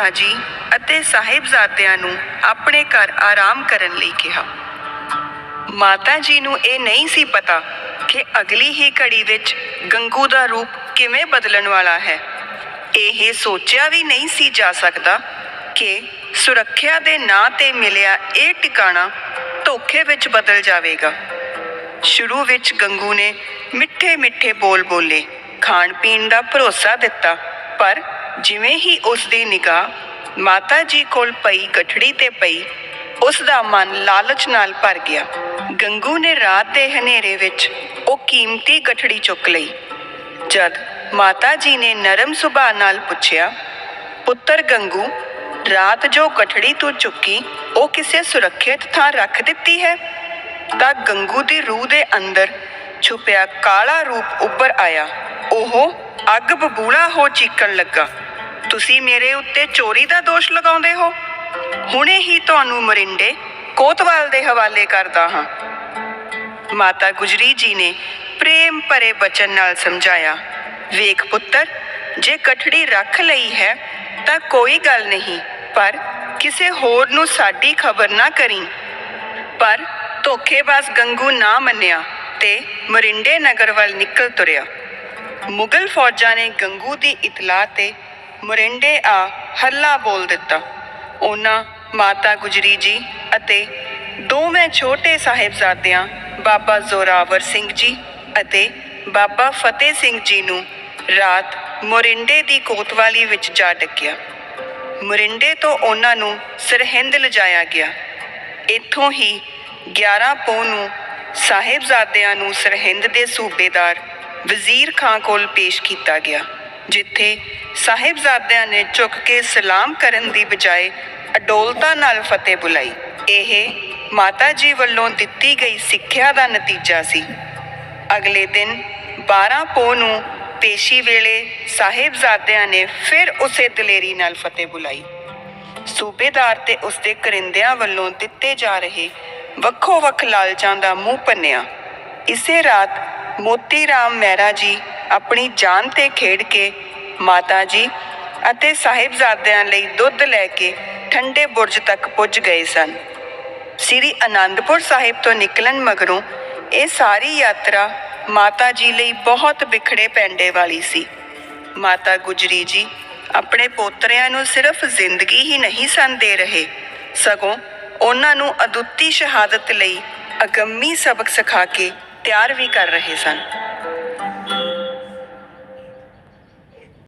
ਮਾਤਾ ਅਤੇ ਸਾਹਿਬਜ਼ਾਦਿਆਂ ਨੂੰ ਆਪਣੇ ਘਰ ਆਰਾਮ ਕਰਨ ਲਈ ਕਿਹਾ। ਮਾਤਾ ਜੀ ਨੂੰ ਇਹ ਨਹੀਂ ਸੀ ਪਤਾ ਕਿ ਅਗਲੀ ਹੀ ਘੜੀ ਵਿੱਚ ਗੰਗੂ ਦਾ ਰੂਪ ਕਿਵੇਂ ਬਦਲਣ ਵਾਲਾ ਹੈ। ਇਹ ਸੋਚਿਆ ਵੀ ਨਹੀਂ ਸੀ ਜਾ ਸਕਦਾ ਕਿ ਸੁਰੱਖਿਆ ਦੇ ਨਾਂ ਤੇ ਮਿਲਿਆ ਇਹ ਟਿਕਾਣਾ ਧੋਖੇ ਵਿੱਚ ਬਦਲ ਜਾਵੇਗਾ। ਸ਼ੁਰੂ ਵਿੱਚ ਗੰਗੂ ਨੇ ਮਿੱਠੇ ਮਿੱਠੇ ਬੋਲ ਬੋਲੇ। ਖਾਣ ਪੀਣ ਦਾ ਭਰੋਸਾ ਦਿੱਤਾ, ਪਰ ਜਿਵੇਂ ਹੀ ਉਸ ਦੀ ਨਿਗਾਹ ਮਾਤਾ ਜੀ ਕੋਲ ਪਈ ਕਠੜੀ ਤੇ ਪਈ ਉਸ ਦਾ ਮਨ ਲਾਲਚ ਨਾਲ ਭਰ ਗਿਆ। ਗੰਗੂ ਨੇ ਰਾਤ ਦੇ ਹਨੇਰੇ ਵਿੱਚ ਉਹ ਕੀਮਤੀ ਕਠੜੀ ਚੁੱਕ ਲਈ। ਜਦ ਮਾਤਾ ਜੀ ਨੇ ਨਰਮ ਸੁਭਾਅ ਨਾਲ ਪੁੱਛਿਆ, ਪੁੱਤਰ ਗੰਗੂ, ਰਾਤ ਜੋ ਕਠੜੀ ਤੂੰ ਚੁੱਕੀ, ਉਹ ਕਿਸੇ ਸੁਰੱਖਿਅਤ ਥਾਂ ਰੱਖ ਦਿੱਤੀ ਹੈ? ਤਾਂ ਗੰਗੂ ਦੀ ਰੂਹ ਦੇ ਅੰਦਰ ਛੁਪਿਆ ਕਾਲਾ ਰੂਪ ਉੱਪਰ ਆਇਆ। ਉਹ ਅੱਗ ਬਬੂਲਾ ਹੋ ਚੀਕਣ ਲੱਗਾ। ਤੁਸੀਂ ਮੇਰੇ ਉੱਤੇ ਚੋਰੀ ਦਾ ਦੋਸ਼ ਲਗਾਉਂਦੇ ਹੋ? ਹੁਣੇ ਹੀ ਤੁਹਾਨੂੰ ਮਰਿੰਡੇ ਕੋਤਵਾਲ ਦੇ ਹਵਾਲੇ ਕਰਦਾ ਹਾਂ। ਮਾਤਾ ਗੁਜਰੀ ਜੀ ਨੇ ਪ੍ਰੇਮ ਭਰੇ ਬਚਨ ਨਾਲ ਸਮਝਾਇਆ, ਵੇਖ ਪੁੱਤਰ, ਜੇ ਕਠੜੀ ਰੱਖ ਲਈ ਹੈ, ਤਾਂ ਕੋਈ ਗੱਲ ਨਹੀਂ, ਪਰ ਕਿਸੇ ਹੋਰ ਨੂੰ ਸਾਡੀ ਖਬਰ ਨਾ ਕਰੀ। ਪਰ ਧੋਖੇਬਾਜ਼ ਗੰਗੂ ਨਾ ਮੰਨਿਆ ਤੇ ਮਰਿੰਡੇ ਨਗਰ ਵੱਲ ਨਿਕਲ ਤੁਰਿਆ। ਮੁਗਲ ਫੌਜਾਂ ਨੇ ਗੰਗੂ ਦੀ ਇਤਲਾਹ ਤੇ ਮਰਿੰਡੇ ਆ ਹੱਲਾ ਬੋਲ ਦਿੱਤਾ। ਉਹਨਾਂ ਮਾਤਾ ਗੁਜਰੀ ਜੀ ਅਤੇ ਦੋਵੇਂ ਛੋਟੇ ਸਾਹਿਬਜ਼ਾਦਿਆਂ, ਬਾਬਾ ਜ਼ੋਰਾਵਰ ਸਿੰਘ ਜੀ ਅਤੇ ਬਾਬਾ ਫਤਿਹ ਸਿੰਘ ਜੀ ਨੂੰ ਰਾਤ ਮੋਰਿੰਡੇ ਦੀ ਕੋਤਵਾਲੀ ਵਿੱਚ ਜਾ ਡੱਕਿਆ। ਮੋਰਿੰਡੇ ਤੋਂ ਉਹਨਾਂ ਨੂੰ ਸਰਹਿੰਦ ਲਿਜਾਇਆ ਗਿਆ। ਇੱਥੋਂ ਹੀ 11 ਪੋਹ ਨੂੰ ਸਾਹਿਬਜ਼ਾਦਿਆਂ ਨੂੰ ਸਰਹਿੰਦ ਦੇ ਸੂਬੇਦਾਰ ਵਜ਼ੀਰ ਖਾਂ ਕੋਲ ਪੇਸ਼ ਕੀਤਾ ਗਿਆ। ਜਿੱਥੇ ਸਾਹਿਬਜ਼ਾਦਿਆਂ ਨੇ ਝੁਕ ਕੇ ਸਲਾਮ ਕਰਨ ਦੀ ਬਜਾਏ ਅਡੋਲਤਾ ਨਾਲ ਫਤਿਹ ਬੁਲਾਈ। ਇਹ ਮਾਤਾ ਜੀ ਵੱਲੋਂ ਦਿੱਤੀ ਗਈ ਸਿੱਖਿਆ ਦਾ ਨਤੀਜਾ ਸੀ। ਅਗਲੇ ਦਿਨ 12 ਪੋਹ ਨੂੰ ਪੇਸ਼ੀ ਵੇਲੇ ਸਾਹਿਬਜ਼ਾਦਿਆਂ ਨੇ ਫਿਰ ਉਸੇ ਦਲੇਰੀ ਨਾਲ ਫਤਿਹ ਬੁਲਾਈ। ਸੂਬੇਦਾਰ ਤੇ ਉਸਦੇ ਕਰਿੰਦਿਆਂ ਵੱਲੋਂ ਦਿੱਤੇ ਜਾ ਰਹੇ ਵੱਖੋ ਵੱਖ ਲਾਲਚਾਂ ਦਾ ਮੂੰਹ ਪੰਨਿਆ। ਇਸੇ ਰਾਤ ਮੋਤੀ ਰਾਮ ਮਹਿਰਾ ਜੀ ਆਪਣੀ ਜਾਨ ਤੇ ਖੇਡ ਕੇ ਮਾਤਾ ਜੀ ਅਤੇ ਸਾਹਿਬਜ਼ਾਦਿਆਂ ਲਈ ਦੁੱਧ ਲੈ ਕੇ ਠੰਡੇ ਬੁਰਜ ਤੱਕ ਪੁੱਜ ਗਏ ਸਨ। ਸ੍ਰੀ ਅਨੰਦਪੁਰ ਸਾਹਿਬ ਤੋਂ ਨਿਕਲਣ ਮਗਰੋਂ ਇਹ ਸਾਰੀ ਯਾਤਰਾ ਮਾਤਾ ਜੀ ਲਈ ਬਹੁਤ ਵਿਖੜੇ ਪੈਂਡੇ ਵਾਲੀ ਸੀ। ਮਾਤਾ ਗੁਜਰੀ ਜੀ ਆਪਣੇ ਪੋਤਰਿਆਂ ਨੂੰ ਸਿਰਫ ਜ਼ਿੰਦਗੀ ਹੀ ਨਹੀਂ ਸਨ ਦੇ ਰਹੇ, ਸਗੋਂ ਉਹਨਾਂ ਨੂੰ ਅਦੁੱਤੀ ਸ਼ਹਾਦਤ ਲਈ ਅਗੰਮੀ ਸਬਕ ਸਿਖਾ ਕੇ ਤਿਆਰ ਵੀ ਕਰ ਰਹੇ ਸਨ।